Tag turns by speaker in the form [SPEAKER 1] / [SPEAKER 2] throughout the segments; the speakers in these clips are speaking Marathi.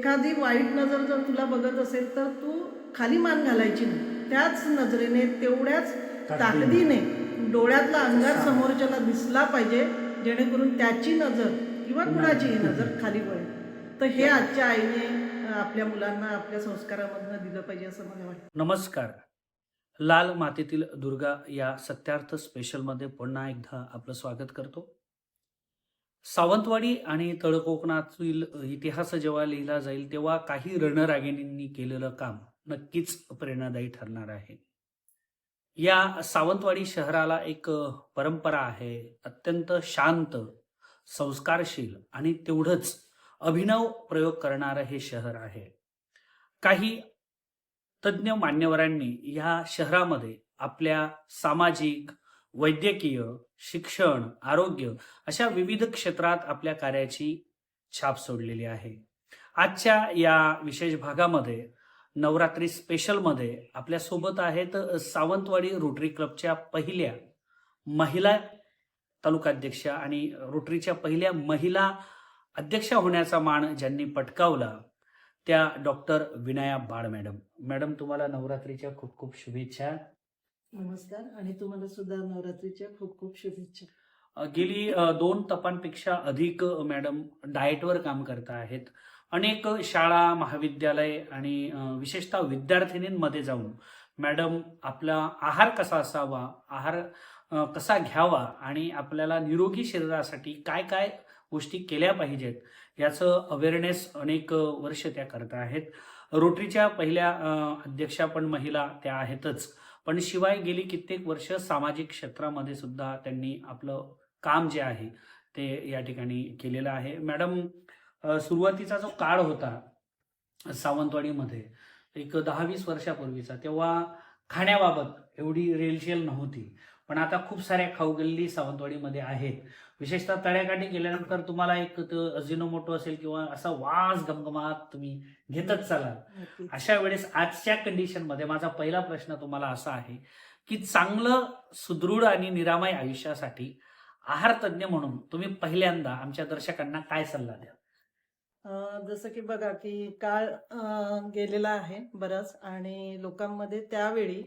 [SPEAKER 1] एखादी वाईट नजर जर तुला बघत असेल तर तू खाली मान घालायची नाही. त्याच नजरेने तेवढ्याच ताकदीने. डोळ्यातला अंगार समोरच्याला दिसला पाहिजे जेणेकरून त्याची नजर किंवा कुणाचीही नजर खाली वळेल तर हे आजच्या आईने आपल्या मुलांना आपल्या संस्कारामधनं दिलं पाहिजे असं मला वाटतं.
[SPEAKER 2] नमस्कार. लाल मातेतील दुर्गा या सत्यार्थ स्पेशलमध्ये पुन्हा एकदा आपलं स्वागत करतो. सावंतवाडी आणि तळकोकणातील इतिहास जेव्हा लिहिला जाईल तेव्हा काही रणरागिणींनी केलेलं काम नक्कीच प्रेरणादायी ठरणार आहे. या सावंतवाडी शहराला एक परंपरा आहे अत्यंत शांत संस्कारशील आणि तेवढंच अभिनव प्रयोग करणारं हे शहर आहे. काही तज्ज्ञ मान्यवरांनी या शहरामध्ये आपल्या सामाजिक वैद्यकीय शिक्षण आरोग्य अशा विविध क्षेत्रात आपल्या कार्याची छाप सोडलेली आहे. आजच्या या विशेष भागामध्ये नवरात्री स्पेशलमध्ये आपल्यासोबत आहेत सावंतवाडी रोटरी क्लबच्या पहिल्या महिला तालुकाध्यक्षा आणि रोटरीच्या पहिल्या महिला अध्यक्षा होण्याचा मान ज्यांनी पटकावला त्या डॉक्टर विनया बाळ मॅडम. मॅडम तुम्हाला नवरात्रीच्या खूप खूप शुभेच्छा.
[SPEAKER 1] नमस्कार आणि तुम्हाला सुद्धा नवरात्रीच्या खूप खूप शुभेच्छा.
[SPEAKER 2] गेली दोन तपांपेक्षा अधिक मॅडम डाएटवर काम करता आहेत. अनेक शाळा महाविद्यालय आणि विशेषतः विद्यार्थिनींमध्ये जाऊन मॅडम आपला आहार कसा असावा आहार कसा घ्यावा आणि आपल्याला निरोगी शरीरासाठी काय काय गोष्टी केल्या पाहिजेत याचं अवेअरनेस अनेक वर्ष त्या करत आहेत. रोटरीच्या पहिल्या अध्यक्षा पण महिला त्या आहेतच. पण शिवाय गेली कित्येक वर्ष सामाजिक क्षेत्रामध्ये सुद्धा त्यांनी आपलं काम जे आहे ते या ठिकाणी केलेलं आहे. मॅडम सुरुवातीचा जो काळ होता सावंतवाडीमध्ये एक दहा वीस वर्षापूर्वीचा तेव्हा खाण्याबाबत एवढी रेलशेल नव्हती. पण आता खूप साऱ्या खाऊगल्ली सावंतवाडीमध्ये आहेत. विशेषतः तळ्याकाठी गेल्यानंतर तुम्हाला एक अजिनोमोटो असेल किंवा असा वास गमगमात तुम्ही घेतच चालाल. अशा वेळेस आजच्या कंडिशनमध्ये माझा पहिला प्रश्न तुम्हाला असा आहे की चांगलं सुदृढ आणि निरामय आयुष्यासाठी आहार तज्ज्ञ म्हणून तुम्ही पहिल्यांदा आमच्या दर्शकांना काय सल्ला द्या
[SPEAKER 1] जसं की बघा की काळ गेलेला आहे बराच आणि लोकांमध्ये त्यावेळी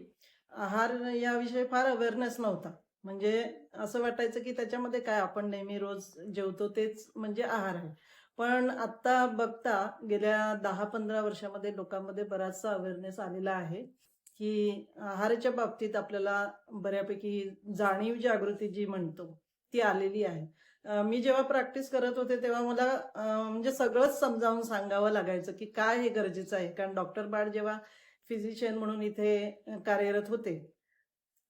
[SPEAKER 1] आहार याविषयी फार अवेअरनेस नव्हता. म्हणजे असं वाटायचं की त्याच्यामध्ये काय आपण नेहमी रोज जेवतो तेच म्हणजे आहार आहे. पण आत्ता बघता गेल्या दहा पंधरा वर्षामध्ये लोकांमध्ये बराचसा अवेअरनेस आलेला आहे की आहाराच्या बाबतीत आपल्याला बऱ्यापैकी जाणीव जागृती जी म्हणतो ती आलेली आहे. मी जेव्हा प्रॅक्टिस करत होते तेव्हा मला म्हणजे सगळंच समजावून सांगावं लागायचं की काय हे गरजेचं आहे. कारण डॉक्टर बाळ जेव्हा फिजिशियन म्हणून इथे कार्यरत होते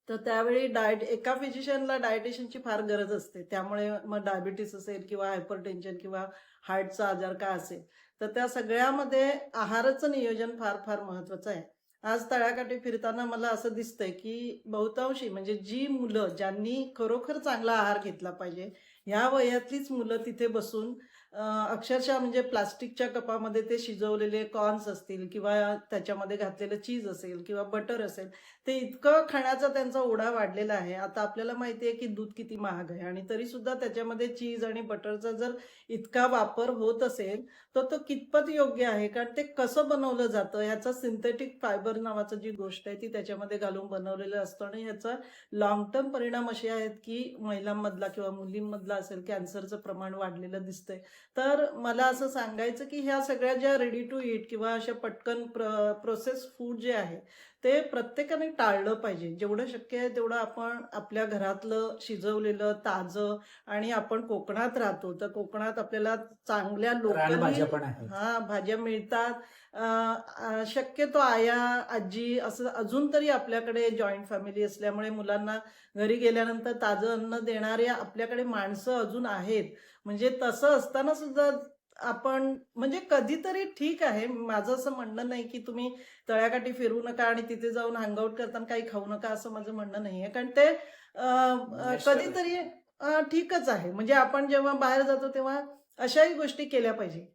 [SPEAKER 1] तर त्यावेळी डायट एका फिजिशियनला डायटिशियनची फार गरज असते. त्यामुळे मग डायबिटीस असेल किंवा हायपर टेन्शन किंवा हार्टचा आजार का असेल तर त्या सगळ्यामध्ये आहाराचं नियोजन फार फार महत्वाचं आहे. आज तळ्याकाठी फिरताना मला असं दिसतंय की बहुतांशी म्हणजे जी मुलं ज्यांनी खरोखर चांगला आहार घेतला पाहिजे ह्या वयातलीच मुलं तिथे बसून अक्षरशः म्हणजे प्लास्टिकच्या कपामध्ये ते शिजवलेले कॉर्न्स असतील किंवा त्याच्यामध्ये घातलेलं चीज असेल किंवा बटर असेल ते इतकं खाण्याचा त्यांचा ओढा वाढलेला आहे. आता आपल्याला माहिती आहे की दूध किती महाग आहे आणि तरी सुद्धा त्याच्यामध्ये चीज आणि बटरचा जर इतका वापर होत असेल तर तो कितपत योग्य आहे? कारण ते कसं बनवलं जातं? ह्याचा सिंथेटिक फायबर नावाचं जी गोष्ट आहे ती त्याच्यामध्ये घालून बनवलेलं असतं आणि ह्याचा लॉंग टर्म परिणाम असे आहेत की महिलांमधला किंवा मुलींमधला असेल कॅन्सरचं प्रमाण वाढलेलं दिसतंय. तर मला असं सांगायचं की ह्या सगळ्या ज्या रेडी टू ईट किंवा अशा पटकन प्र प्रोसेस फूड जे आहे ते प्रत्येकाने टाळलं पाहिजे. जेवढं शक्य आहे तेवढं आपण आपल्या घरातलं शिजवलेलं ताजं आणि आपण कोकणात राहतो तर कोकणात आपल्याला चांगल्या लोकल हा भाज्या मिळतात. शक्यतो आया आजी असं अजून तरी आपल्याकडे जॉईंट फॅमिली असल्यामुळे मुलांना घरी गेल्यानंतर ताजं अन्न देणाऱ्या आपल्याकडे माणसं अजून आहेत. म्हणजे तसं असताना सुद्धा आपण म्हणजे कधीतरी ठीक आहे. माझं असं म्हणणं नाही की तुम्ही तळ्याकाठी फिरू नका आणि तिथे जाऊन हँगआउट करताना काही खाऊ नका असं माझं म्हणणं नाही आहे कारण ते कधीतरी ठीकच आहे. म्हणजे आपण जेव्हा बाहेर जातो तेव्हा अशाही गोष्टी केल्या पाहिजे.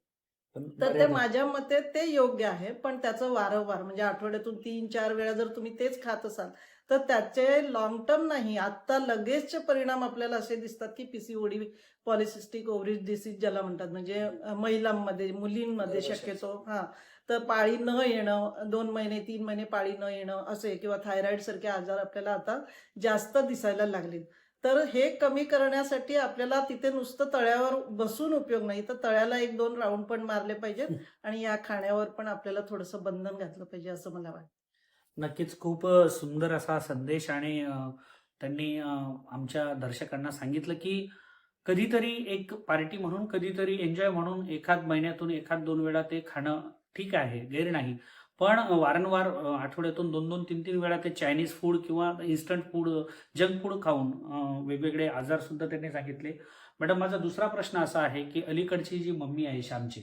[SPEAKER 1] तर ते माझ्या मते ते योग्य आहे. पण त्याचं वारंवार म्हणजे आठवड्यातून तीन चार वेळा जर तुम्ही तेच खात असाल तर त्याचे लॉंग टर्म नाही. आता लगेचचे परिणाम आपल्याला असे दिसतात की पीसीओडी पॉलिसिस्टिक ओव्हरीज डिसीज ज्याला म्हणतात म्हणजे महिलांमध्ये मुलींमध्ये. शक्यतो हा. तर पाळी न येणं दोन महिने तीन महिने पाळी न येणं असे किंवा थायरॉइड सारखे आजार आपल्याला आता जास्त दिसायला लागले तर हे कमी करण्यासाठी आपल्याला तिथे नुसतं तळ्यावर बसून उपयोग नाही. तर तळ्याला एक दोन राऊंड पण मारले पाहिजेत आणि या खाण्यावर पण आपल्याला थोडंसं बंधन घातलं पाहिजे असं मला वाटतं.
[SPEAKER 2] नक्कीच खूप सुंदर असा संदेश आणि त्यांनी आमच्या दर्शकांना सांगितलं की कधीतरी एक पार्टी म्हणून कधीतरी एन्जॉय म्हणून एखाद महिन्यातून एखाद दोन वेळा ते खाणं ठीक आहे गैर नाही. पण वारंवार आठवड्यातून दोन दोन तीन तीन वेळा ते चायनीज फूड किंवा इन्स्टंट फूड जंक फूड खाऊन वेगवेगळे आजार सुद्धा त्यांनी सांगितले. मॅडम माझा दुसरा प्रश्न असा आहे की अलीकडची जी मम्मी आहे श्यामची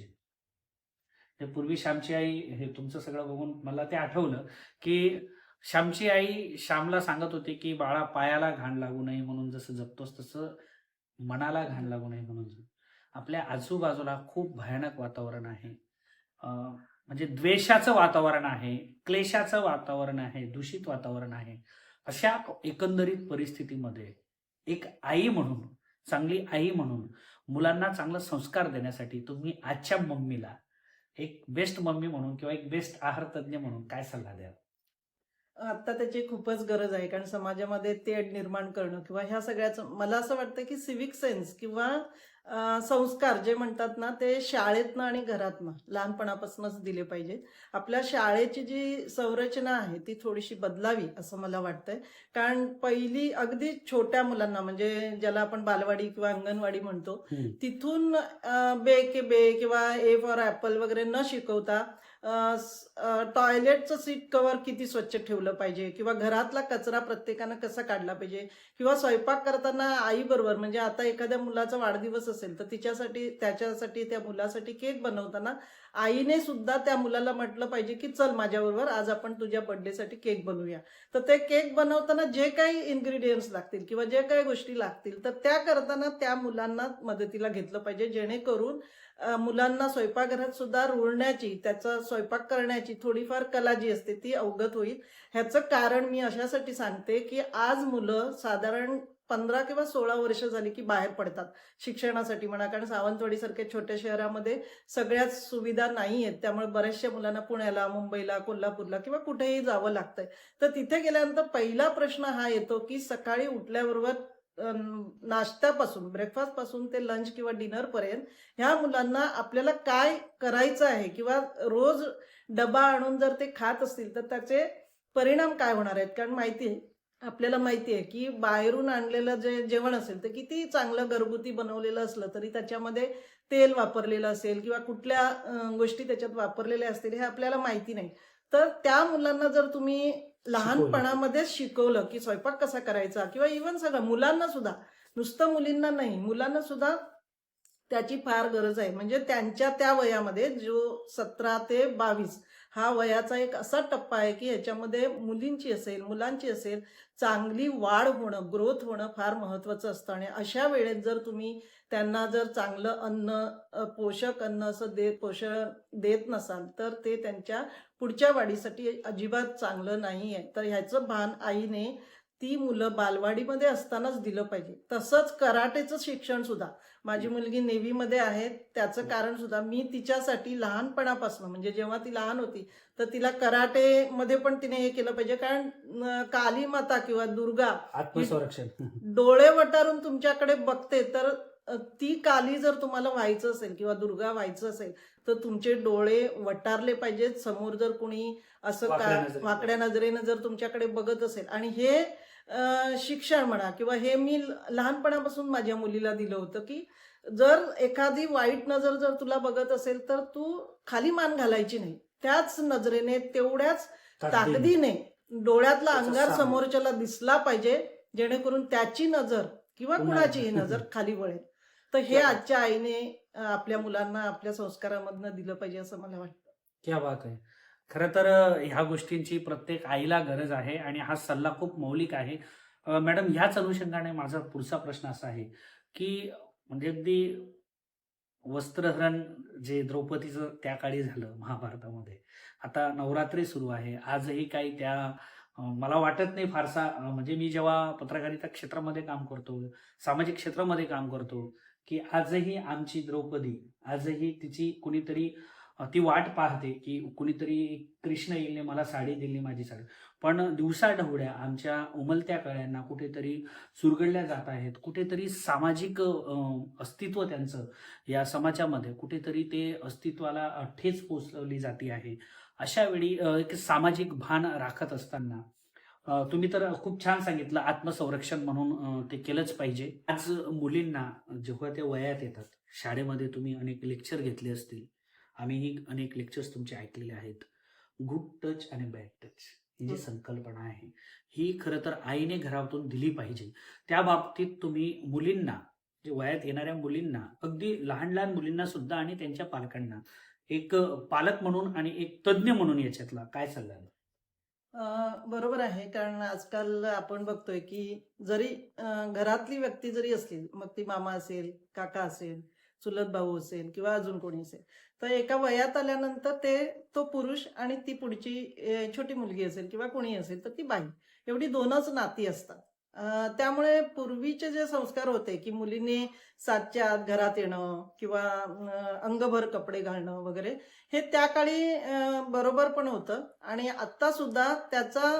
[SPEAKER 2] ते पूर्वी श्यामची आई हे तुमचं सगळं बघून मला ते आठवलं की श्यामची आई श्यामला सांगत होती की बाळा पायाला घाण लागू नये म्हणून जसं जपतोस तसं मनाला घाण लागू नये म्हणून आपल्या आजूबाजूला खूप भयानक वातावरण आहे. म्हणजे द्वेषाचं वातावरण आहे क्लेशाचं वातावरण आहे दूषित वातावरण आहे. अशा एकंदरीत परिस्थितीमध्ये एक आई म्हणून चांगली आई म्हणून मुलांना चांगला संस्कार देण्यासाठी तुम्ही आजच्या मम्मीला एक बेस्ट मम्मी म्हणून किंवा एक बेस्ट आहार तज्ज्ञ म्हणून काय सल्ला द्याल?
[SPEAKER 1] आता त्याची खूपच गरज आहे कारण समाजामध्ये तेढ निर्माण करणं किंवा ह्या सगळ्याचं मला असं वाटतं की सिविक सेन्स किंवा संस्कार जे म्हणतात ना ते शाळेतनं आणि घरातनं लहानपणापासूनच दिले पाहिजेत. आपल्या शाळेची जी संरचना आहे ती थोडीशी बदलावी असं मला वाटतंय. कारण पहिली अगदी छोट्या मुलांना म्हणजे ज्याला आपण बालवाडी किंवा अंगणवाडी म्हणतो तिथून बे के बे किंवा ए फॉर ॲपल वगैरे न शिकवता टॉयलेटचं सीट कवर किती स्वच्छ ठेवलं पाहिजे? किंवा घरातला कचरा प्रत्येकानं कसा काढला पाहिजे? किंवा स्वयंपाक करताना आईबरोबर म्हणजे आता एखाद्या मुलाचा वाढदिवस असेल तर तिच्यासाठी त्याच्यासाठी त्या मुलासाठी केक बनवताना आईने सुद्धा त्या मुलाला म्हटलं पाहिजे की चल माझ्याबरोबर आज आपण तुझ्या बर्थडेसाठी केक बनवूया. तर ते केक बनवताना जे काही इन्ग्रेडियंट्स लागतील किंवा जे काही गोष्टी लागतील तर त्या करताना त्या मुलांना मदतीला घेतलं पाहिजे जेणेकरून मुलांना स्वयंपाकघरात सुद्धा रुळण्याची त्याचा स्वयंपाक करण्याची थोडीफार कला जी असते ती अवगत होईल. ह्याचं कारण मी अशासाठी सांगते की आज मुलं साधारण पंधरा किंवा सोळा वर्ष झाली की बाहेर पडतात शिक्षणासाठी म्हणा कारण सावंतवाडीसारख्या छोट्या शहरामध्ये सगळ्याच सुविधा नाही आहेत. त्यामुळे बऱ्याचशा मुलांना पुण्याला मुंबईला कोल्हापूरला किंवा कुठेही जावं लागतंय. तर तिथे गेल्यानंतर पहिला प्रश्न हा येतो की सकाळी उठल्याबरोबर नाश्त्यापासून ब्रेकफास्टपासून ते लंच किंवा डिनरपर्यंत ह्या मुलांना आपल्याला काय करायचं आहे किंवा रोज डबा आणून जर ते खात असतील तर त्याचे परिणाम काय होणार आहेत? कारण माहिती आहे आपल्याला माहिती आहे की बाहेरून आणलेलं जे जेवण असेल तर किती चांगलं घरगुती बनवलेलं असलं तरी त्याच्यामध्ये तेल वापरलेलं असेल किंवा कुठल्या गोष्टी त्याच्यात वापरलेल्या असतील हे आपल्याला माहिती नाही. तर त्या मुलांना जर तुम्ही लहानपणामध्येच शिकवलं की स्वयंपाक कसा करायचा किंवा इव्हन सगळं मुलांना सुद्धा. नुसतं मुलींना नाही मुलांना सुद्धा त्याची फार गरज आहे. म्हणजे त्यांच्या त्या वयामध्ये जो सतरा ते बावीस हा वयाचा एक असा टप्पा आहे की ह्याच्यामध्ये मुलींची असेल मुलांची असेल चांगली वाढ होणं ग्रोथ होणं फार महत्त्वाचं असतं. आणि अशा वेळेत जर तुम्ही त्यांना जर चांगलं अन्न पोषक अन्न असं देत पोषण देत नसाल तर ते त्यांच्या पुढच्या वाढीसाठी अजिबात चांगलं नाही आहे तर ह्याचं भान आईने ती मुलं बालवाडीमध्ये असतानाच दिलं पाहिजे. तसंच कराटेचं शिक्षण सुद्धा. माझी मुलगी नेव्हीमध्ये आहे त्याचं कारण सुद्धा मी तिच्यासाठी लहानपणापासून म्हणजे जेव्हा ती लहान होती तर तिला कराटेमध्ये पण तिने हे केलं पाहिजे. कारण काली माता किंवा दुर्गा
[SPEAKER 2] आत्मसंरक्षण.
[SPEAKER 1] डोळे वटारून तुमच्याकडे बघते तर ती काली जर तुम्हाला व्हायचं असेल किंवा दुर्गा व्हायचं असेल तर तुमचे डोळे वटारले पाहिजेत. समोर जर कुणी असं का. वाकड्या नजरेनं जर तुमच्याकडे बघत असेल. आणि हे शिक्षण म्हणा किंवा हे मी लहानपणापासून माझ्या मुलीला दिलं होतं की जर एखादी वाईट नजर जर तुला बघत असेल तर तू खाली मान घालायची नाही त्याच नजरेने तेवढ्याच ताकदीने डोळ्यातला अंगार. समोरच्याला दिसला पाहिजे जेणेकरून त्याची नजर किंवा कुणाचीही. नजर खाली वळेल तर हे. आजच्या आईने आपल्या मुलांना आपल्या संस्कारामधनं दिलं पाहिजे असं मला वाटतं
[SPEAKER 2] क्या बात आहे खरं तर ह्या गोष्टींची प्रत्येक आईला गरज आहे आणि हा सल्ला खूप मौलिक आहे. मॅडम ह्याच अनुषंगाने माझा पुढचा प्रश्न असा आहे की म्हणजे अगदी वस्त्रहरण जे द्रौपदीचं त्या काळी झालं महाभारतामध्ये. आता नवरात्री सुरू आहे. आजही काही त्या मला वाटत नाही फारसा म्हणजे मी जेव्हा पत्रकारिता क्षेत्रामध्ये काम करतो सामाजिक क्षेत्रामध्ये काम करतो की आजही आमची द्रौपदी आजही तिची कुणीतरी ती वाट पाहते की कुणीतरी कृष्ण येईल मला साडी दिली माझी साडी. पण दिवसा ढवळ्या आमच्या उमलत्या कळ्यांना कुठेतरी सुरगडल्या जात आहेत. कुठेतरी सामाजिक अस्तित्व त्यांचं या समाजामध्ये कुठेतरी ते अस्तित्वाला ठेच पोचवली जाते आहे. अशा वेळी एक सामाजिक भान राखत असताना तुम्ही तर खूप छान सांगितलं आत्मसंरक्षण म्हणून ते केलंच पाहिजे. आज मुलींना जेव्हा ते वयात येतात शाळेमध्ये तुम्ही अनेक लेक्चर घेतले असतील आम्हीही अनेक लेक्चर्स तुमचे ऐकलेले आहेत. गुड टच आणि बॅड टच ही जी
[SPEAKER 1] हो.
[SPEAKER 2] संकल्पना आहे ही खरं तर आईने घरातून दिली पाहिजे. त्या बाबतीत तुम्ही मुलींना जे वयात येणाऱ्या मुलींना अगदी लहान लहान मुलींना सुद्धा आणि त्यांच्या पालकांना एक पालक म्हणून आणि एक तज्ज्ञ म्हणून याच्यातला काय सल्ला
[SPEAKER 1] बरोबर आहे. कारण आजकाल आपण बघतोय की जरी घरातली व्यक्ती जरी असली मग ती मामा असेल काका असेल चुलत भाऊ असेल किंवा अजून कोणी असेल. तर एका वयात आल्यानंतर ते तो पुरुष आणि ती पुढची छोटी मुलगी असेल किंवा कोणी असेल तर ती बाई. एवढी दोनच नाती असतात. त्यामुळे पूर्वीचे जे संस्कार होते की मुलीने सातच्या आत घरात येणं किंवा अंगभर कपडे घालणं वगैरे हे त्या काळी बरोबर पण होतं. आणि आता सुद्धा त्याचा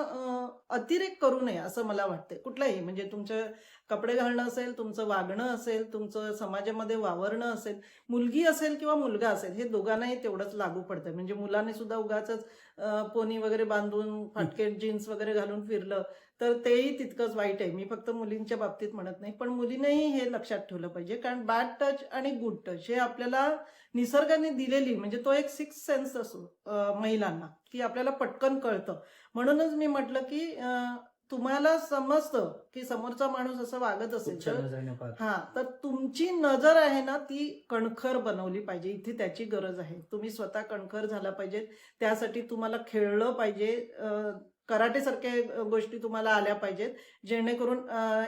[SPEAKER 1] अतिरेक करू नये असं मला वाटतं कुठलाही म्हणजे तुमचं कपडे घालणं असेल तुमचं वागणं असेल तुमचं समाजामध्ये वावरणं असेल मुलगी असेल किंवा मुलगा असेल हे दोघांनाही तेवढंच लागू पडतं. म्हणजे मुलाने सुद्धा उगाच पोनी वगैरे बांधून फाटके जीन्स वगैरे घालून फिरलं तर तेही तितकंच वाईट आहे. मी फक्त मुलींच्या बाबतीत म्हणत नाही पण मुलीनेही हे लक्षात ठेवलं पाहिजे. कारण बॅड टच आणि गुड टच हे आपल्याला निसर्गाने दिलेली म्हणजे तो एक सिक्स सेन्स असो महिलांना की आपल्याला पटकन कळतं. म्हणूनच मी म्हटलं की तुम्हाला समजतं की समोरचा माणूस असं वागत असेल तर. हा तर तुमची नजर आहे ना ती कणखर बनवली पाहिजे. इथे त्याची गरज आहे. तुम्ही स्वतः कणखर झाला पाहिजे त्यासाठी तुम्हाला खेळलं पाहिजे. अं, कराटे सारखे गोष्टी तुम्हाला आल्या पाहिजेत. जेणेकरून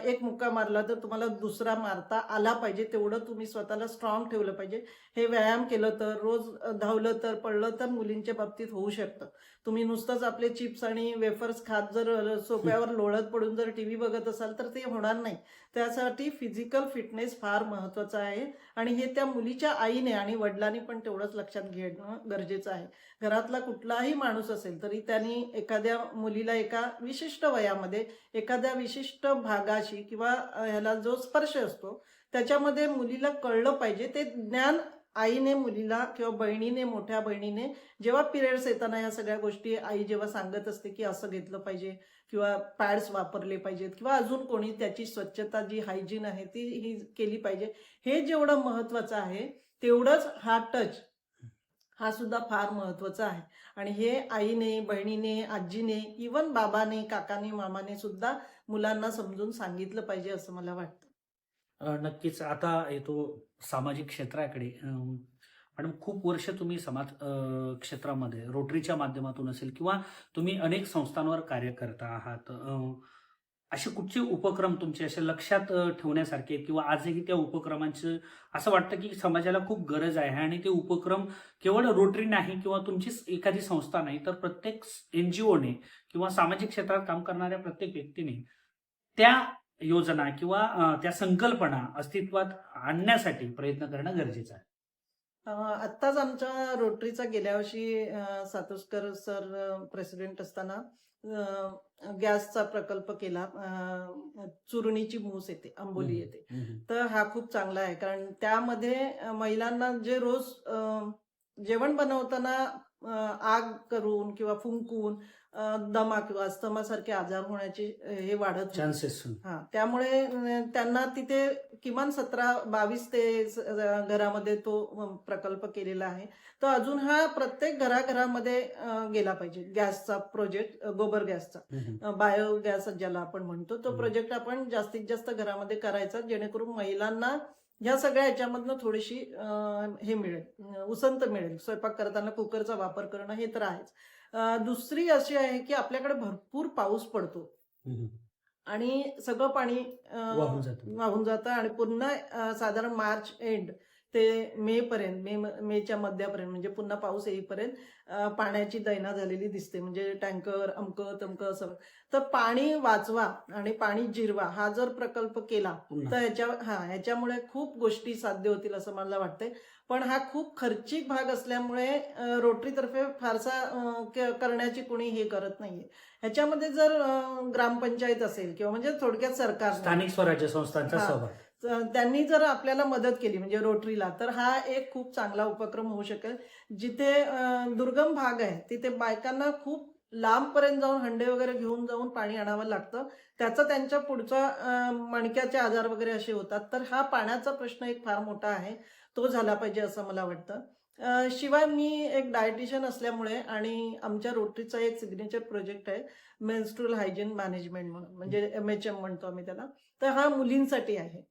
[SPEAKER 1] एक मुक्का मारला तर तुम्हाला दुसरा मारता आला पाहिजे. तेवढं तुम्ही स्वतःला स्ट्रॉंग ठेवलं पाहिजे. हे व्यायाम केलं तर रोज धावलं तर पडलं तर मुलींच्या बाबतीत होऊ शकतं. तुम्ही नुसतंच आपले चिप्स आणि वेफर्स खात जर अं, सोफ्यावर लोळत पडून जर टीव्ही बघत असाल तर ते होणार नाही. त्यासाठी फिजिकल फिटनेस फार महत्वाचं आहे. आणि हे त्या मुलीच्या आईने आणि वडिलांनी पण तेवढंच लक्षात घेणं गरजेचं आहे. घरातला कुठलाही माणूस असेल तरी त्यांनी एखाद्या मुलीला एका विशिष्ट वयामध्ये एखाद्या विशिष्ट भागाशी किंवा ह्याला जो स्पर्श असतो त्याच्यामध्ये मुलीला कळलं पाहिजे. ते ज्ञान आईने मुलीला किंवा बहिणीने मोठ्या बहिणीने जेव्हा पिरियड्स येताना या सगळ्या गोष्टी आई जेव्हा सांगत असते की असं घेतलं पाहिजे किंवा पॅड्स वापरले पाहिजेत किंवा अजून कोणी त्याची स्वच्छता जी हायजीन आहे ती ही केली पाहिजे हे जेवढं महत्वाचं आहे तेवढंच हा टच हा सुद्धा फार महत्त्वाचा आहे. आणि हे आईने बहिणीने आजीने इवन बाबाने काकाने मामाने सुद्धा मुलांना समजून सांगितलं पाहिजे असं मला वाटतं.
[SPEAKER 2] नक्कीच. आता येतो सामाजिक क्षेत्राकडे. मॅडम खूप वर्ष तुम्ही समाज क्षेत्रामध्ये रोटरीच्या माध्यमातून असेल किंवा तुम्ही अनेक संस्थांवर कार्य करता आहात. असे कुठचे उपक्रम तुमचे असे लक्षात ठेवण्यासारखे आहेत? किंवा आजही त्या उपक्रमांचं असं वाटतं की समाजाला खूप गरज आहे आणि ते उपक्रम केवळ रोटरी नाही किंवा तुमचीच एखादी संस्था नाही तर प्रत्येक एन जी ओने किंवा सामाजिक क्षेत्रात काम करणाऱ्या प्रत्येक व्यक्तीने त्या योजना किंवा त्या संकल्पना अस्तित्वात आणण्यासाठी प्रयत्न करणं गरजेचं आहे.
[SPEAKER 1] आत्ताच आमच्या रोटरीचा गेल्या वर्षी सातोस्कर सर प्रेसिडेंट असताना गॅसचा प्रकल्प केला. चुरणीची मूस येते आंबोली येते. तर हा खूप चांगला आहे. कारण त्यामध्ये महिलांना जे रोज जेवण बनवताना आग करून किंवा फुंकून दमा किंवा अस्थमासारखे आजार होण्याचे हे वाढत.
[SPEAKER 2] चान्सेस
[SPEAKER 1] हा त्यामुळे त्यांना तिथे किमान सतरा बावीस ते घरामध्ये तो प्रकल्प केलेला आहे. तर अजून हा प्रत्येक घराघरामध्ये गेला पाहिजे. गॅसचा प्रोजेक्ट गोबर गॅसचा. बायोगॅस ज्याला आपण म्हणतो तो. प्रोजेक्ट आपण जास्तीत जास्त घरामध्ये करायचा जेणेकरून महिलांना ह्या सगळ्या ह्याच्यामधनं थोडीशी हे मिळेल उसंत मिळेल. स्वयंपाक करताना कुकरचा वापर करणं हे तर आहेच. दुसरी अशी आहे की आपल्याकडे भरपूर पाऊस पडतो. आणि सगळं पाणी
[SPEAKER 2] वाहून जातं.
[SPEAKER 1] वाहून जातं आणि पुन्हा साधारण मार्च एंड ते मे पर्यंत मे मेच्या मध्यापर्यंत म्हणजे पुन्हा पाऊस येईपर्यंत पाण्याची दैना झालेली दिसते. म्हणजे टँकर अमकं तमकं असं. तर पाणी वाचवा आणि पाणी जिरवा हा जर प्रकल्प केला तर ह्याच्या हा ह्याच्यामुळे खूप गोष्टी साध्य होतील असं मला वाटतंय. पण हा खूप खर्चिक भाग असल्यामुळे रोटरीतर्फे फारसा करण्याची कुणी हे करत नाहीये. ह्याच्यामध्ये जर ग्रामपंचायत असेल किंवा म्हणजे थोडक्यात सरकार
[SPEAKER 2] स्थानिक स्वराज्य संस्थांचा. सहभाग.
[SPEAKER 1] त्यांनी जर आपल्याला मदत केली म्हणजे रोटरीला तर हा एक खूप चांगला उपक्रम होऊ शकेल. जिथे दुर्गम भाग आहे तिथे बायकांना खूप लांबपर्यंत जाऊन हंडे वगैरे घेऊन जाऊन पाणी आणावं लागतं. त्याचा त्यांच्या पुढचा मणक्याचे आजार वगैरे असे होतात. तर हा पाण्याचा प्रश्न एक फार मोठा आहे. तो झाला पाहिजे असं मला वाटतं. शिवाय मी एक डायटिशियन असल्यामुळे आणि आमच्या रोटरीचा एक सिग्नेचर प्रोजेक्ट आहे मेन्स्ट्रुअल हायजीन मॅनेजमेंट म्हणून म्हणजे एम एच एम म्हणतो आम्ही त्याला. तर हा मुलींसाठी आहे.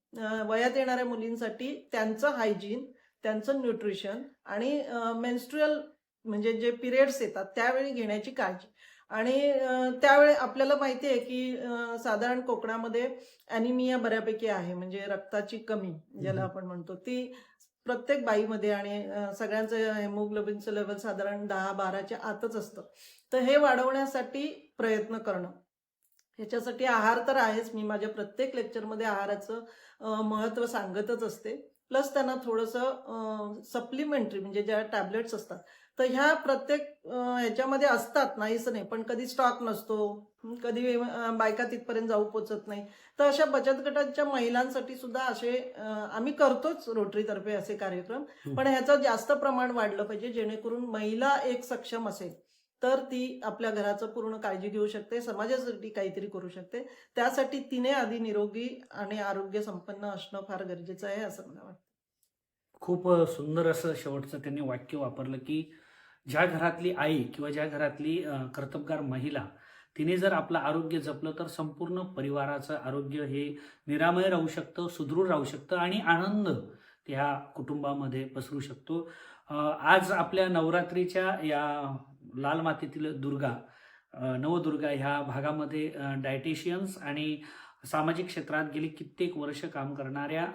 [SPEAKER 1] वयात येणाऱ्या मुलींसाठी त्यांचं हायजीन त्यांचं न्यूट्रिशन आणि मेन्स्ट्रुअल म्हणजे जे पिरियड्स येतात त्यावेळी घेण्याची काळजी. आणि त्यावेळी आपल्याला माहिती आहे की साधारण कोकणामध्ये ॲनिमिया बऱ्यापैकी आहे म्हणजे रक्ताची कमी ज्याला. आपण म्हणतो. ती प्रत्येक बाईमध्ये आणि सगळ्यांचं हेमोग्लोबिनचं लेवल साधारण दहा बाराच्या आतच असतं. तर हे वाढवण्यासाठी प्रयत्न करणं. ह्याच्यासाठी आहार तर आहेच. मी माझ्या प्रत्येक लेक्चरमध्ये आहाराचं महत्त्व सांगतच असते. प्लस त्यांना थोडंसं सप्लिमेंटरी म्हणजे ज्या टॅबलेट्स असतात तर ह्या प्रत्येक ह्याच्यामध्ये असतात नाहीच नाही पण कधी स्टॉक नसतो कधी बायका तिथपर्यंत जाऊ पोचत नाही. तर अशा बचत गटांच्या महिलांसाठी सुद्धा असे आम्ही करतोच रोटरीतर्फे असे कार्यक्रम पण ह्याचं जास्त प्रमाण वाढलं पाहिजे जेणेकरून महिला एक सक्षम असेल. तर ती आपल्या घराचं पूर्ण काळजी घेऊ शकते समाजासाठी काहीतरी करू शकते. त्यासाठी तिने आधी निरोगी आणि आरोग्य संपन्न असणं फार गरजेचं आहे असं मला वाटतं.
[SPEAKER 2] खूप सुंदर असं शेवटचं त्यांनी वाक्य वापरलं की ज्या घरातली आई किंवा ज्या घरातली कर्तबगार महिला तिने जर आपलं आरोग्य जपलं तर संपूर्ण परिवाराचं आरोग्य हे निरामय राहू शकतं सुदृढ राहू शकतं आणि आनंद त्या कुटुंबामध्ये पसरू शकतो. आज आपल्या नवरात्रीच्या या लाल मातीतील दुर्गा नवदुर्गा ह्या भागामध्ये डायटिशियन्स आणि सामाजिक क्षेत्रात गेली कित्येक वर्ष काम करणाऱ्या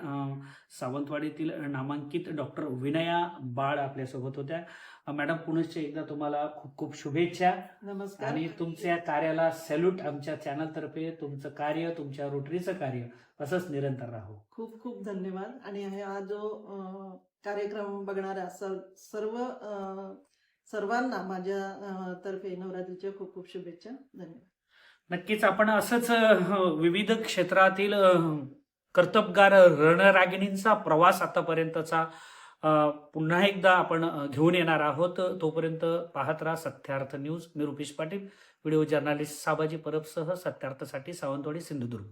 [SPEAKER 2] सावंतवाडीतील नामांकित डॉक्टर विनया बाळ आपल्यासोबत होत्या. मॅडम पुनश्च एकदा तुम्हाला खूप खूप शुभेच्छा.
[SPEAKER 1] नमस्कार.
[SPEAKER 2] आणि तुमच्या कार्याला सॅल्यूट आमच्या चॅनलतर्फे तुमचं कार्य तुमच्या रोटरीचं कार्य. असंच निरंतर राहू.
[SPEAKER 1] खूप खूप धन्यवाद. आणि हा जो कार्यक्रम बघणाऱ्या सर- सर्व सर्वांना माझ्या तर्फे नवरात्रीच्या खूप खूप शुभेच्छा. धन्यवाद.
[SPEAKER 2] नक्कीच आपण असंच विविध क्षेत्रातील कर्तबगार रणरागिणींचा प्रवास आतापर्यंतचा पुन्हा एकदा आपण घेऊन येणार आहोत. तोपर्यंत पाहत राहा सत्यार्थ न्यूज. मी रुपेश पाटील व्हिडिओ जर्नालिस्ट साबाजी परबसह सत्यार्थसाठी सावंतवाडी सिंधुदुर्ग.